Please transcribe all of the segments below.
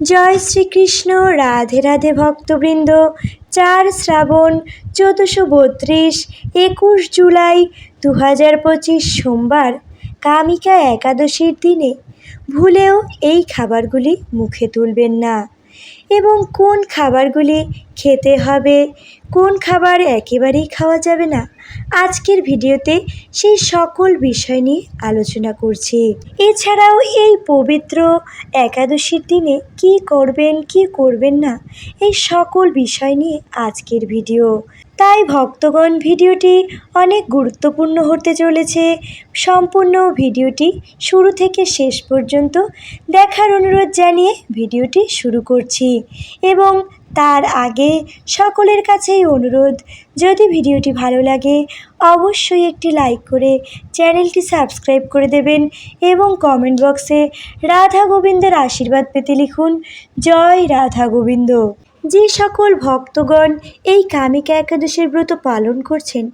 জয় শ্রীকৃষ্ণ, রাধে রাধে ভক্তবৃন্দ। চার শ্রাবণ, চোদ্দশো বত্রিশ, একুশ জুলাই দু হাজার পঁচিশ সোমবার, কামিকা একাদশীর দিনে। ভুলেও এই খাবারগুলি মুখে তুলবেন না। এবং কোন খাবারগুলি খেতে হবে, কোন খাবার একেবারেই খাওয়া যাবে না, আজকের ভিডিওতে সেই সকল বিষয় নিয়ে আলোচনা করছি। এছাড়াও এই পবিত্র একাদশীর দিনে কি করবেন কি করবেন না, এই সকল বিষয় নিয়ে আজকের ভিডিও। তাই ভক্তগণ ভিডিওটি অনেক গুরুত্বপূর্ণ হতে চলেছে। সম্পূর্ণ ভিডিওটি শুরু থেকে শেষ পর্যন্ত দেখার অনুরোধ জানিয়ে ভিডিওটি শুরু করছি এবং তার আগে সকলের কাছেই অনুরোধ, যদি ভিডিওটি ভালো লাগে, অবশ্যই একটি লাইক করে চ্যানেলটি সাবস্ক্রাইব করে দেবেন এবং কমেন্ট বক্সে রাধা গোবিন্দের আশীর্বাদ পেতে লিখুন, জয় রাধা গোবিন্দ। যে সকল ভক্তগণ এই কামিকা একাদশীর ব্রত পালন করছেন,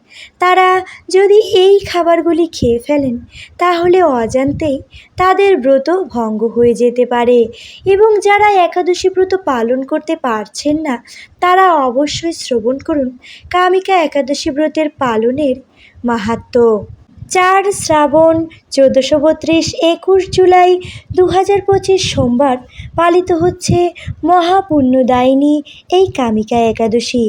তারা যদি এই খাবারগুলি খেয়ে ফেলেন, তাহলে অজান্তেই তাদের ব্রত ভঙ্গ হয়ে যেতে পারে এবং যারা একাদশী ব্রত পালন করতে পারছেন না, তারা অবশ্যই শ্রবণ করুন কামিকা একাদশী ব্রতের পালনের মাহাত্ম্য চার শ্রাবণ চোদ্দোশো বত্রিশ একুশ জুলাই দু হাজার পঁচিশ সোমবার পালিত হচ্ছে মহাপুণ্যদায়িনী এই কামিকা একাদশী।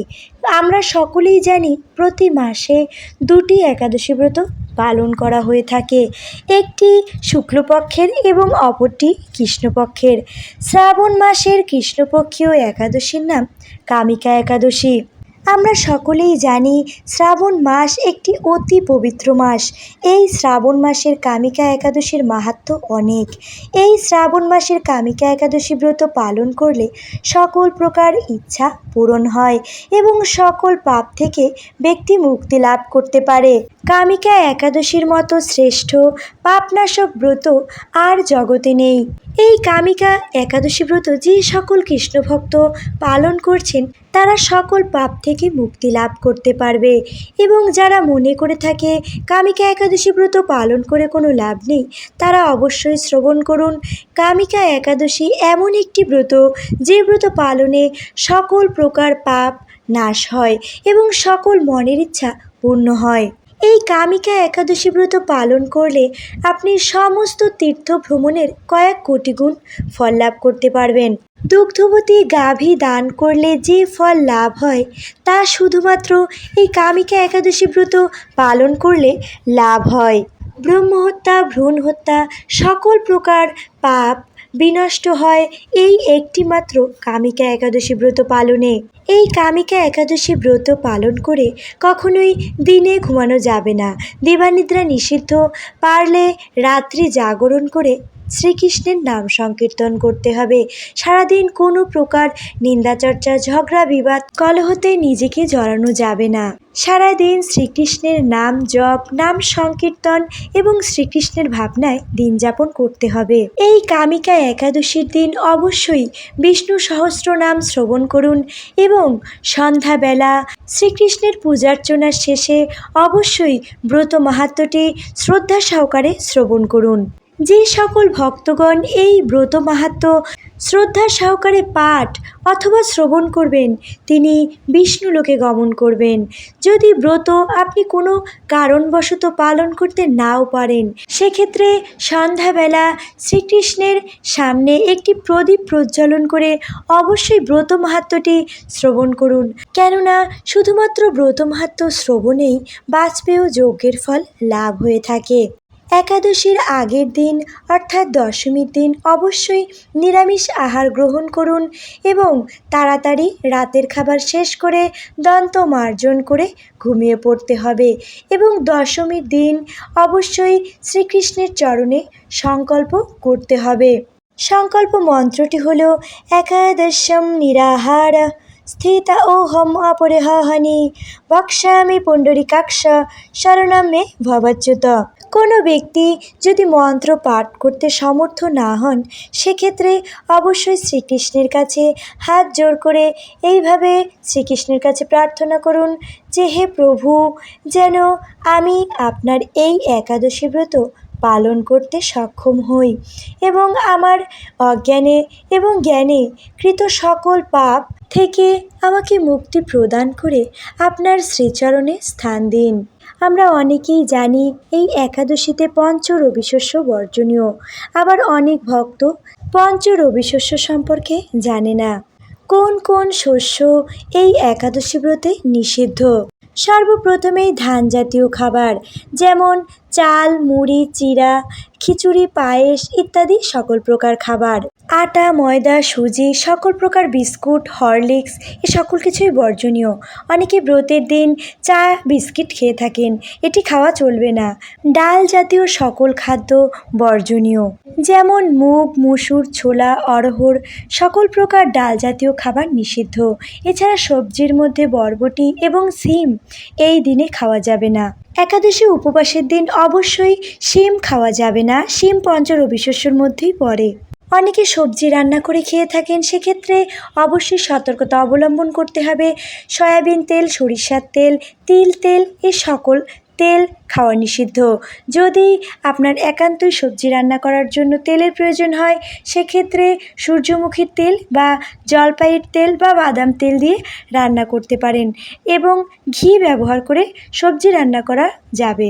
আমরা সকলেই জানি প্রতি মাসে দুটি একাদশী ব্রত পালন করা হয়ে থাকে। একটি শুক্লপক্ষের এবং অপরটি কৃষ্ণপক্ষের। শ্রাবণ মাসের কৃষ্ণপক্ষীয় একাদশীর নাম কামিকা একাদশী। আমরা সকলেই জানি শ্রাবণ মাস একটি অতি পবিত্র মাস। এই শ্রাবণ মাসের কামিকা একাদশীর মাহাত্ম্য অনেক। এই শ্রাবণ মাসের কামিকা একাদশী ব্রত পালন করলে সকল প্রকার ইচ্ছা পূরণ হয় এবং সকল পাপ থেকে ব্যক্তি মুক্তি লাভ করতে পারে। কামিকা একাদশীর মতো শ্রেষ্ঠ পাপনাশক ব্রত আর জগতে নেই। এই কামিকা একাদশী ব্রত যে সকল কৃষ্ণভক্ত পালন করছেন, তারা সকল পাপ থেকে মুক্তি লাভ করতে পারবে এবং যারা মনে করে থাকে কামিকা একাদশী ব্রত পালন করে কোনো লাভ নেই, তারা অবশ্যই শ্রবণ করুন। কামিকা একাদশী এমন একটি ব্রত যে ব্রত পালনে সকল প্রকার পাপ নাশ হয় এবং সকল মনের ইচ্ছা পূর্ণ হয়। এই কামিকা একাদশী ব্রত পালন করলে আপনি সমস্ত তীর্থ ভ্রমণের কয়েক কোটি গুণ ফল লাভ করতে পারবেন। দুগ্ধবতী গাভী দান করলে যে ফল লাভ হয়, তা শুধুমাত্র এই কামিকা একাদশী ব্রত পালন করলে লাভ হয়। ব্রহ্মহত্যা ভ্রূণ হত্যা সকল প্রকার পাপ বিনষ্ট হয়। এই একটিমাত্র কামিকা একাদশী ব্রত পালনে। এই কামিকা একাদশী ব্রত পালন করে কখনোই দিনে ঘুমানো যাবে না। দেবানিদ্রা নিষিদ্ধ। পারলে রাত্রি জাগরণ করে শ্রীকৃষ্ণের নাম সংকীর্তন করতে হবে। সারাদিন কোনো প্রকার নিন্দাচর্চা ঝগড়া, বিবাদ, কলহতে নিজেকে জড়ানো যাবে না। সারাদিন শ্রীকৃষ্ণের নাম জপ, নাম সংকীর্তন এবং শ্রীকৃষ্ণের ভাবনায় দিন যাপন করতে হবে। এই কামিকা একাদশীর দিন অবশ্যই বিষ্ণু সহস্র নাম শ্রবণ করুন এবং সন্ধ্যাবেলা শ্রীকৃষ্ণের পূজার্চনার শেষে অবশ্যই ব্রত মাহাত্ম্যটি শ্রদ্ধা সহকারে শ্রবণ করুন। যে সকল ভক্তগণ এই ব্রত মাহাত্ম্য শ্রদ্ধা সহকারে পাঠ অথবা শ্রবণ করবেন, তিনি বিষ্ণু লোকে গমন করবেন। যদি ব্রত আপনি কোনো কারণবশত পালন করতে নাও পারেন, সেক্ষেত্রে সন্ধ্যাবেলা শ্রীকৃষ্ণের সামনে একটি প্রদীপ প্রজ্বলন করে অবশ্যই ব্রত মাহাত্ম্যটি শ্রবণ করুন। কেননা, শুধুমাত্র ব্রত মাহাত্ম্য শ্রবণেই বাজপেয় যজ্ঞের ফল লাভ হয়ে থাকে। একাদশীর আগের দিন, অর্থাৎ দশমীর দিন, অবশ্যই নিরামিষ আহার গ্রহণ করুন এবং তাড়াতাড়ি রাতের খাবার শেষ করে দন্ত মার্জন করে ঘুমিয়ে পড়তে হবে এবং দশমীর দিন অবশ্যই শ্রীকৃষ্ণের চরণে সংকল্প করতে হবে। সংকল্প মন্ত্রটি হল, একাদশম নিরাহার। স্থিতা ওহম অপরিহানি বক্ষ্যামি পুণ্ডরিকাক্ষ শরণম মে ভবচ্যুত। কোনো ব্যক্তি যদি মন্ত্র পাঠ করতে সমর্থ না হন, সেক্ষেত্রে অবশ্যই শ্রীকৃষ্ণের কাছে হাত জোর করে এইভাবে শ্রীকৃষ্ণের কাছে প্রার্থনা করুন যে, হে প্রভু, যেন আমি আপনার এই একাদশী ব্রত পালন করতে সক্ষম হই এবং আমার অজ্ঞানে এবং জ্ঞানে কৃত সকল পাপ থেকে আমাকে মুক্তি প্রদান করে আপনার শ্রীচরণে স্থান দিন। আমরা অনেকেই জানি এই একাদশীতে পঞ্চ রবিশস্য বর্জনীয়। আবার অনেক ভক্ত পঞ্চ রবিশস্য সম্পর্কে জানে না। কোন কোন শস্য এই একাদশী ব্রতে নিষিদ্ধ? সর্বপ্রথমেই ধান জাতীয় খাবার, যেমন চাল, মুড়ি, চিড়া খিচুড়ি, পায়েস ইত্যাদি সকল প্রকার খাবার। আটা, ময়দা, সুজি সকল প্রকার বিস্কুট, হরলিক্স এ সকল কিছুই বর্জনীয়। অনেকে ব্রতের দিন চা, বিস্কিট খেয়ে থাকেন। এটি খাওয়া চলবে না। ডাল জাতীয় সকল খাদ্য বর্জনীয়। যেমন মুগ, মুসুর, ছোলা অরহর সকল প্রকার ডাল জাতীয় খাবার নিষিদ্ধ। এছাড়া সবজির মধ্যে বরবটি এবং সিম এই দিনে খাওয়া যাবে না। একাদশী উপবাসের দিন অবশ্যই শিম খাওয়া যাবে না। শিম পঞ্চ রবিশস্যর মধ্যেই পড়ে। অনেকে সবজি রান্না করে খেয়ে থাকেন, সেক্ষেত্রে অবশ্যই সতর্কতা অবলম্বন করতে হবে। সয়াবিন তেল, সরিষার তেল, তিল তেল, এ সকল তেল খাওয়া নিষিদ্ধ। যদি আপনার একান্তই সবজি রান্না করার জন্য তেলের প্রয়োজন হয়, সেক্ষেত্রে সূর্যমুখীর তেল বা জলপাইয়ের তেল বা বাদাম তেল দিয়ে রান্না করতে পারেন এবং ঘি ব্যবহার করে সবজি রান্না করা যাবে।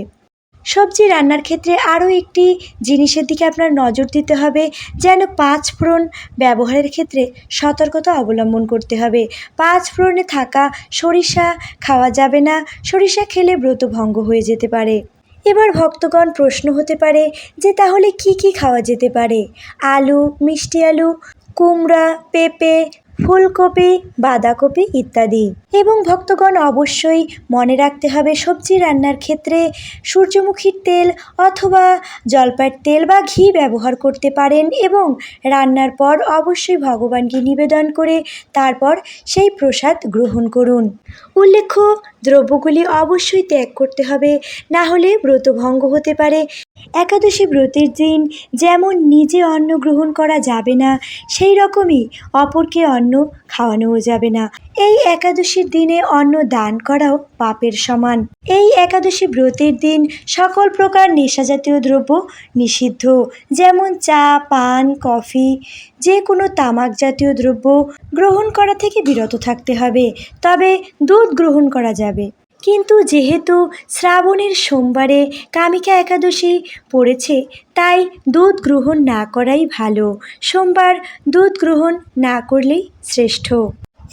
সবজি রান্নার ক্ষেত্রে আরও একটি জিনিসের দিকে আপনার নজর দিতে হবে, যেন পাঁচ ফোড়ন ব্যবহারের ক্ষেত্রে সতর্কতা অবলম্বন করতে হবে। পাঁচ ফোড়নে থাকা সরিষা খাওয়া যাবে না, সরিষা খেলে ব্রতভঙ্গ হয়ে যেতে পারে। এবার ভক্তগণ প্রশ্ন হতে পারে যে তাহলে কি কি খাওয়া যেতে পারে? আলু, মিষ্টি আলু, কুমড়া, পেঁপে ফুলকপি, বাঁধাকপি ইত্যাদি। এবং ভক্তগণ অবশ্যই মনে রাখতে হবে, সবজি রান্নার ক্ষেত্রে সূর্যমুখীর তেল অথবা জলপাইয়ের তেল বা ঘি ব্যবহার করতে পারেন এবং রান্নার পর অবশ্যই ভগবানকে নিবেদন করে তারপর সেই প্রসাদ গ্রহণ করুন। উল্লেখ্য, দ্রব্যগুলি অবশ্যই ত্যাগ করতে হবে, না হলে ব্রতভঙ্গ হতে পারে। একাদশী ব্রতের দিন যেমন নিজে অন্ন গ্রহণ করা যাবে না, সেই রকমই অপরকে অন্ন খাওয়ানোও যাবে না। এই একাদশীর দিনে অন্ন দান করাও পাপের সমান। এই একাদশী ব্রতের দিন সকল প্রকার নেশাজাতীয় দ্রব্য নিষিদ্ধ, যেমন চা, পান, কফি যে কোনো তামাক জাতীয় দ্রব্য গ্রহণ করা থেকে বিরত থাকতে হবে, তবে দুধ গ্রহণ করা যাবে। কিন্তু যেহেতু শ্রাবণের সোমবারে কামিকা একাদশী পড়েছে, তাই দুধ গ্রহণ না করাই ভালো। সোমবার দুধ গ্রহণ না করলেই শ্রেষ্ঠ।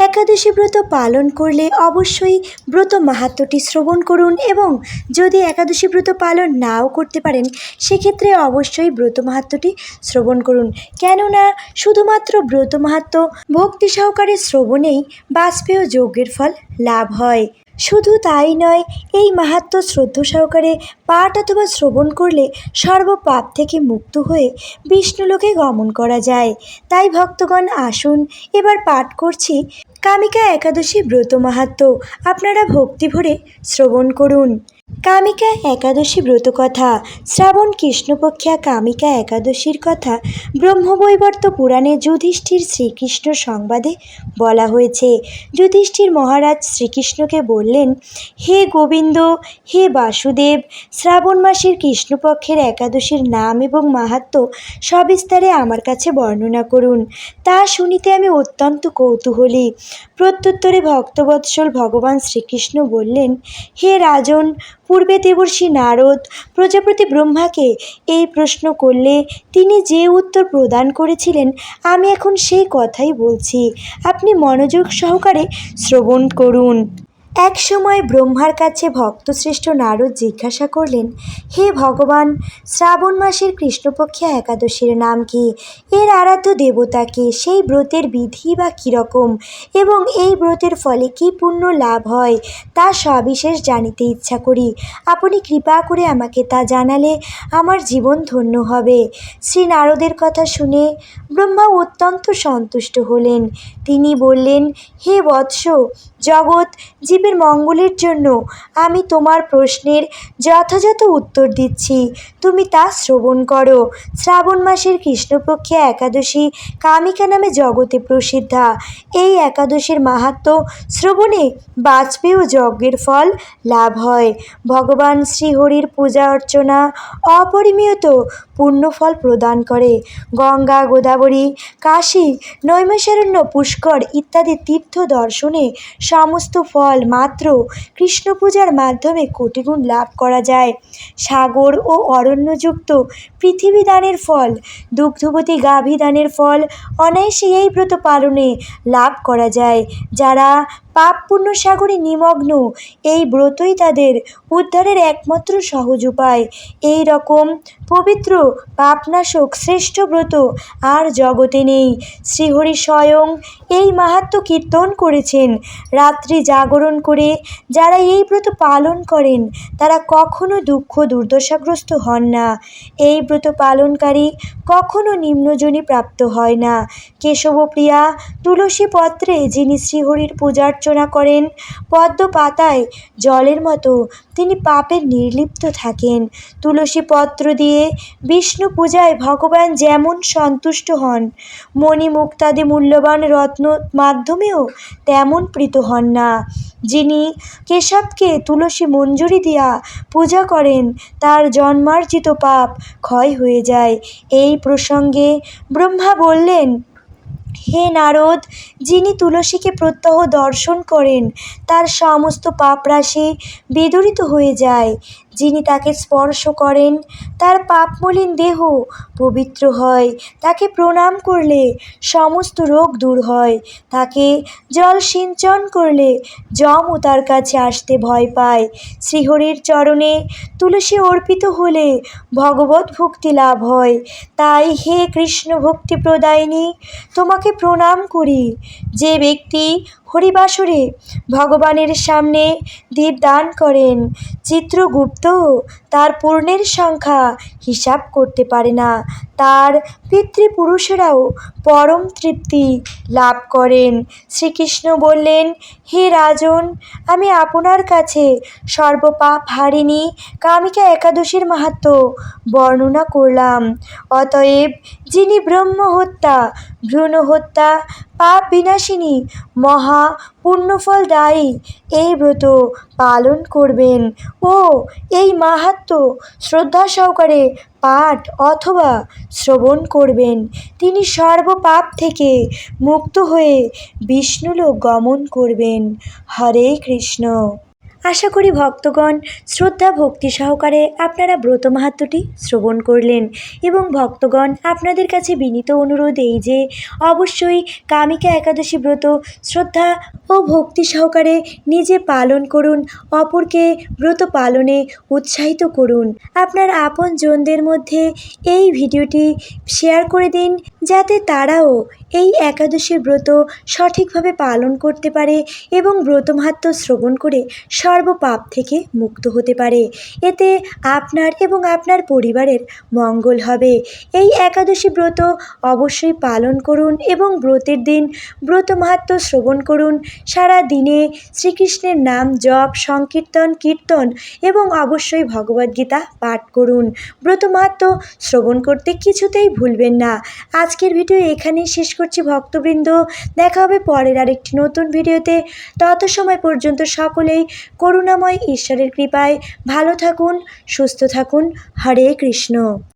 একাদশী ব্রত পালন করলে অবশ্যই ব্রত মাহাত্ম্যটি শ্রবণ করুন এবং যদি একাদশী ব্রত পালন নাও করতে পারেন, সেক্ষেত্রে অবশ্যই ব্রত মাহাত্ম্যটি শ্রবণ করুন। কেননা শুধুমাত্র ব্রত মাহাত্ম্য ভক্তি সহকারে শ্রবণেই বাষ্পেয় যজ্ঞের ফল লাভ হয়। শুধু তাই নয়, এই মাহাত্ম শ্রদ্ধ সহকারে পাঠ অথবা শ্রবণ করলে সর্বপাপ থেকে মুক্ত হয়ে বিষ্ণুলোকে গমন করা যায়। তাই ভক্তগণ, আসুন, এবার পাঠ করছি কামিকা একাদশী ব্রত মাহাত্ম। আপনারা ভক্তি ভরে শ্রবণ করুন। কামিকা একাদশী ব্রত কথা। শ্রাবণ কৃষ্ণপক্ষা কামিকা একাদশীর কথা ব্রহ্মবৈবর্ত পুরাণে যুধিষ্ঠির শ্রীকৃষ্ণ সংবাদে বলা হয়েছে। যুধিষ্ঠির মহারাজ শ্রীকৃষ্ণকে বললেন, হে গোবিন্দ, হে বাসুদেব, শ্রাবণ মাসের কৃষ্ণপক্ষের একাদশীর নাম এবং মাহাত্ম্য সবিস্তারে আমার কাছে বর্ণনা করুন। তা শুনিতে আমি অত্যন্ত কৌতূহলী। প্রত্যুত্তরে ভক্তবৎসল ভগবান শ্রীকৃষ্ণ বললেন, হে রাজন পূর্বে দেবর্ষী নারদ প্রজাপতি ব্রহ্মাকে এই প্রশ্ন করলে তিনি যে উত্তর প্রদান করেছিলেন, আমি এখন সেই কথাই বলছি। আপনি মনোযোগ সহকারে শ্রবণ করুন। এক সময় ব্রহ্মার কাছে ভক্তশ্রেষ্ঠ নারদ জিজ্ঞাসা করলেন, হে ভগবান, শ্রাবণ মাসের কৃষ্ণপক্ষে একাদশীর নাম কি? এর আরাধ্য দেবতা কে? সেই ব্রতের বিধি বা কীরকম এবং এই ব্রতের ফলে কী পুণ্য লাভ হয়? তা সবিশেষ জানিতে ইচ্ছা করি। আপনি কৃপা করে আমাকে তা জানালে আমার জীবন ধন্য হবে। শ্রী নারদের কথা শুনে ব্রহ্মা অত্যন্ত সন্তুষ্ট হলেন। তিনি বললেন, হে বৎস, জগৎ জীবের জীবের মঙ্গলের জন্য আমি তোমার প্রশ্নের যথাযথ উত্তর দিচ্ছি। তুমি তা শ্রবণ করো। শ্রাবণ মাসের কৃষ্ণপক্ষে একাদশী কামিকা নামে জগতে প্রসিদ্ধা। এই একাদশীর মাহাত্ম্য শ্রবণে বাজপেয় যজ্ঞের ফল লাভ হয়। ভগবান শ্রীহরির পূজা অর্চনা অপরিমিত পুণ্যফল প্রদান করে। গঙ্গা, গোদাবরী, কাশী, নৈমিষারণ্য, পুষ্কর ইত্যাদি তীর্থ দর্শনে সমস্ত ফল মাত্র কৃষ্ণ পূজার মাধ্যমে কোটিগুণ লাভ করা যায়। সাগর ও অরণ্যযুক্ত পৃথিবী দানের ফল, দুগ্ধবতী গাভী দানের ফল অনায়াসে এই ব্রত পালনে লাভ করা যায়। যারা পাপ পুণ্য সাগরে নিমগ্ন। এই ব্রতই তাদের উদ্ধারের একমাত্র সহজ উপায়। এই রকম পবিত্র পাপনাশক শ্রেষ্ঠ ব্রত আর জগতে নেই। শ্রীহরি স্বয়ং এই মাহাত্ম্য কীর্তন করেছেন। রাত্রি জাগরণ করে যারা এই ব্রত পালন করেন, তারা কখনো দুঃখ দুর্দশাগ্রস্ত হন না। এই ব্রত পালনকারী কখনো নিম্নজনী প্রাপ্ত হয় না। কেশবপ্রিয়া তুলসী পত্রে যিনি শ্রীহরির পূজার্চনা করেন পদ্ম পাতায় জলের মতো তিনি পাপের নির্লিপ্ত থাকেন। তুলসী পত্র দিয়ে বিষ্ণু পূজায় ভগবান যেমন সন্তুষ্ট হন মণিমুক্তাদি মূল্যবান রত্ন মাধ্যমেও তেমন প্রীত হন না। যিনি কেশবকে তুলসী মঞ্জুরি দিয়া পূজা করেন, তার জন্মার্জিত পাপ ক্ষয় হয়ে যায়। এই প্রসঙ্গে ব্রহ্মা বললেন হে নারদ যিনি তুলসীকে প্রত্যহ দর্শন করেন তার সমস্ত পাপরাশি বিদুরিত হয়ে যায়। যিনি তাকে স্পর্শ করেন, তার পাপমলিন দেহ পবিত্র হয়। তাকে প্রণাম করলে সমস্ত রোগ দূর হয়। তাকে জল সিঞ্চন করলে যমও তার কাছে আসতে ভয় পায়। শ্রীহরির চরণে তুলসী অর্পিত হলে ভগবত ভক্তি লাভ হয়। তাই হে কৃষ্ণ ভক্তি প্রদায়িনী তোমাকে প্রণাম করি। যে ব্যক্তি হরিবাসরে ভগবানের সামনে দীপদান করেন। চিত্রগুপ্ত তার পূর্ণের সংখ্যা হিসাব করতে পারে না। তার পিতৃপুরুষেরাও পরম তৃপ্তি লাভ করেন। শ্রীকৃষ্ণ বললেন, হে রাজন, আমি আপনার কাছে সর্বপাপ হারিনি, কামিকা একাদশীর মাহাত্ম্য বর্ণনা করলাম। অতএব যিনি ব্রহ্ম হত্যা ভ্রূণ হত্যা পাপ বিনাশিনী, মহা পুণ্যফলদায়ী এই ব্রত পালন করবেন। ও, এই মাহাত্ম শ্রদ্ধা সহকারে পাঠ অথবা শ্রবণ করবেন। তিনি সর্বপাপ থেকে মুক্ত হয়ে বিষ্ণুলোক গমন করবেন। হরে কৃষ্ণ। আশা করি ভক্তগণ শ্রদ্ধা, ভক্তি সহকারে আপনারা ব্রত মাহাত্ম্যটি শ্রবণ করলেন এবং ভক্তগণ আপনাদের কাছে বিনীত অনুরোধ এই যে, অবশ্যই কামিকা একাদশী ব্রত শ্রদ্ধা ও ভক্তি সহকারে নিজে পালন করুন, অপরকে ব্রত পালনে উৎসাহিত করুন। আপনার আপনজনদের মধ্যে এই ভিডিওটি শেয়ার করে দিন, যাতে তারাও এই একাদশীর ব্রত সঠিকভাবে পালন করতে পারে এবং ব্রত মাহাত্ম্য শ্রবণ করে সর্বপাপ থেকে মুক্ত হতে পারে। এতে আপনার এবং আপনার পরিবারের মঙ্গল হবে। এই একাদশী ব্রত অবশ্যই পালন করুন এবং ব্রতের দিন ব্রত মাহাত্ম্য শ্রবণ করুন। সারা দিনে শ্রীকৃষ্ণের নাম জপ, সংকীর্তন, কীর্তন এবং অবশ্যই ভগবদ্গীতা পাঠ করুন। ব্রত মাহাত্ম্য শ্রবণ করতে কিছুতেই ভুলবেন না। আজকের ভিডিও এখানেই শেষ করছি ভক্তবৃন্দ। দেখা হবে পরের আরেকটি নতুন ভিডিওতে। তত সময় পর্যন্ত সকলেই করুণাময় ঈশ্বরের কৃপায় ভালো থাকুন, সুস্থ থাকুন। হরে কৃষ্ণ।